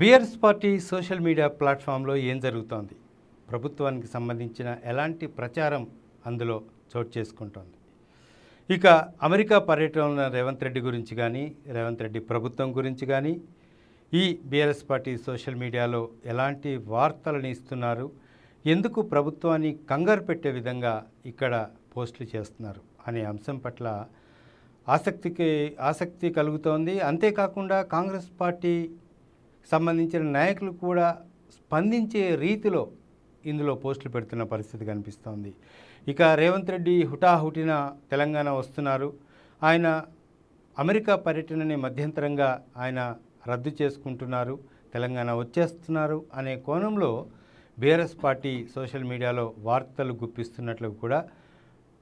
BRS party social media ప్లాట్ఫామ్లో ఏం జరుగుతోంది? ప్రభుత్వానికి సంబంధించిన ఎలాంటి ప్రచారం అందులో చోటు చేసుకుంటోంది? ఇక అమెరికా పర్యటనలో రేవంత్ రెడ్డి గురించి కానీ రేవంత్ రెడ్డి ప్రభుత్వం గురించి కానీ ఈ బీఆర్ఎస్ పార్టీ సోషల్ మీడియాలో ఎలాంటి వార్తలను ఇస్తున్నారు? ఎందుకు ప్రభుత్వాన్ని కంగారు పెట్టే విధంగా ఇక్కడ పోస్టులు చేస్తున్నారు అనే అంశం పట్ల ఆసక్తికి ఆసక్తి కలుగుతోంది. అంతేకాకుండా కాంగ్రెస్ పార్టీ సంబంధించిన నాయకులు కూడా స్పందించే రీతిలో ఇందులో పోస్టులు పెడుతున్న పరిస్థితి కనిపిస్తోంది. ఇక రేవంత్ రెడ్డి హుటాహుటిన తెలంగాణ వస్తున్నారు. ఆయన అమెరికా పర్యటనని మధ్యంతరంగా ఆయన రద్దు చేసుకుంటున్నారు. తెలంగాణ వచ్చేస్తున్నారు అనే కోణంలో బీఆర్ఎస్ పార్టీ సోషల్ మీడియాలో వార్తలు గుప్పిస్తున్నట్లు కూడా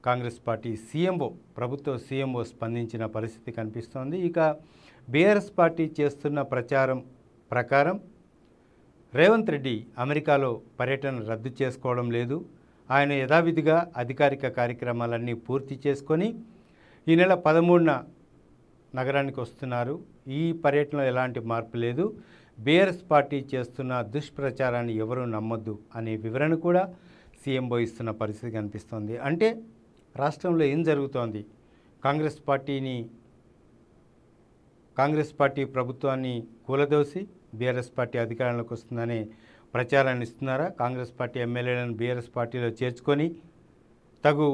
కాంగ్రెస్ పార్టీ సీఎంఓ ప్రభుత్వ సీఎంఓ స్పందించిన పరిస్థితి కనిపిస్తోంది. ఇక బీఆర్ఎస్ పార్టీ చేస్తున్న ప్రచారం ప్రకారం రేవంత్ రెడ్డి అమెరికాలో పర్యటన రద్దు చేసుకోవడం లేదు. ఆయన యథావిధిగా అధికారిక కార్యక్రమాలన్నీ పూర్తి చేసుకొని ఈ నెల పదమూడున నగరానికి వస్తున్నారు. ఈ పర్యటనలో ఎలాంటి మార్పు లేదు. బీఆర్ఎస్ పార్టీ చేస్తున్న దుష్ప్రచారాన్ని ఎవరూ నమ్మొద్దు అనే వివరణ కూడా సీఎం ఇస్తున్న పరిస్థితి కనిపిస్తోంది. అంటే రాష్ట్రంలో ఏం జరుగుతోంది? కాంగ్రెస్ పార్టీని కాంగ్రెస్ పార్టీ ప్రభుత్వాన్ని కూలదోసి బీఆర్ఎస్ పార్టీ అధికారంలోకి వస్తుందనే ప్రచారాన్ని ఇస్తున్నారా? కాంగ్రెస్ పార్టీ ఎమ్మెల్యేలను బీఆర్ఎస్ పార్టీలో చేర్చుకొని తగు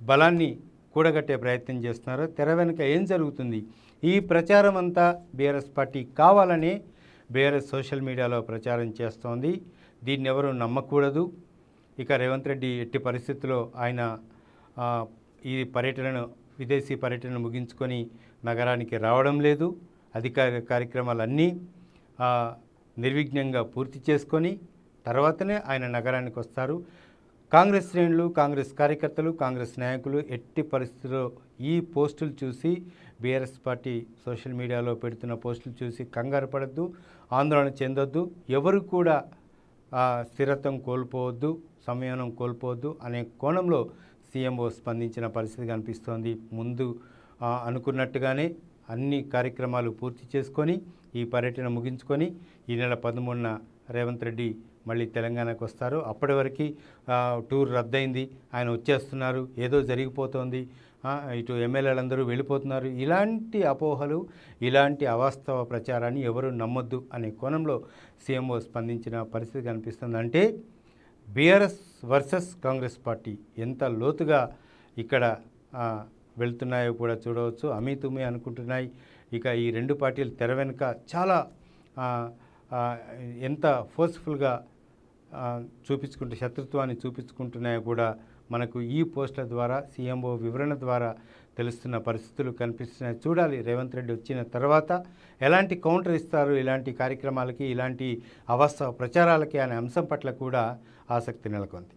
బలాన్ని కూడగట్టే ప్రయత్నం చేస్తున్నారా? తెర వెనుక ఏం జరుగుతుంది? ఈ ప్రచారం అంతా బీఆర్ఎస్ పార్టీ కావాలని బీఆర్ఎస్ సోషల్ మీడియాలో ప్రచారం చేస్తోంది. దీన్ని ఎవరు నమ్మకూడదు. ఇక రేవంత్ రెడ్డి ఎట్టి పరిస్థితుల్లో ఆయన ఈ పర్యటనను విదేశీ పర్యటన ముగించుకొని నగరానికి రావడం లేదు. అధికార కార్యక్రమాలన్నీ నిర్విఘ్నంగా పూర్తి చేసుకొని తర్వాతనే ఆయన నగరానికి వస్తారు. కాంగ్రెస్ శ్రేణులు కాంగ్రెస్ కార్యకర్తలు కాంగ్రెస్ నాయకులు ఎట్టి పరిస్థితుల్లో ఈ పోస్టులు చూసి బీఆర్ఎస్ పార్టీ సోషల్ మీడియాలో పెడుతున్న పోస్టులు చూసి కంగారు పడద్దు ఆందోళన చెందొద్దు. ఎవరు కూడా స్థిరత్వం కోల్పోవద్దు సంయమనం కోల్పోవద్దు అనే కోణంలో సీఎంఓ స్పందించిన పరిస్థితి కనిపిస్తోంది. ముందు అనుకున్నట్టుగానే అన్ని కార్యక్రమాలు పూర్తి చేసుకొని ఈ పర్యటన ముగించుకొని ఈ నెల పదమూడున రేవంత్ రెడ్డి మళ్ళీ తెలంగాణకు వస్తారు. అప్పటి వరకు టూర్ రద్దయింది. ఆయన వచ్చేస్తున్నారు. ఏదో జరిగిపోతోంది. ఇటు ఎమ్మెల్యేలందరూ వెళ్ళిపోతున్నారు. ఇలాంటి అపోహలు ఇలాంటి అవాస్తవ ప్రచారాన్ని ఎవరు నమ్మొద్దు అనే కోణంలో సీఎంఓ స్పందించిన పరిస్థితి కనిపిస్తుంది. అంటే బీఆర్ఎస్ వర్సెస్ కాంగ్రెస్ పార్టీ ఎంత లోతుగా ఇక్కడ వెళ్తున్నాయో కూడా చూడవచ్చు. అమీతుమి అనుకుంటున్నాయి. ఇక ఈ రెండు పార్టీలు తెర వెనుక చాలా ఎంత ఫోర్స్ఫుల్గా చూపించుకుంటే చూపించుకుంటూ శత్రుత్వాన్ని చూపించుకుంటున్నాయో కూడా మనకు ఈ పోస్టుల ద్వారా సీఎంఓ వివరణ ద్వారా తెలుస్తున్న పరిస్థితులు కనిపిస్తున్నాయి. చూడాలి రేవంత్ రెడ్డి వచ్చిన తర్వాత ఎలాంటి కౌంటర్ ఇస్తారు ఇలాంటి కార్యక్రమాలకి ఇలాంటి అవాస్తవ ప్రచారాలకి అనే అంశం పట్ల కూడా ఆసక్తి నెలకొంది.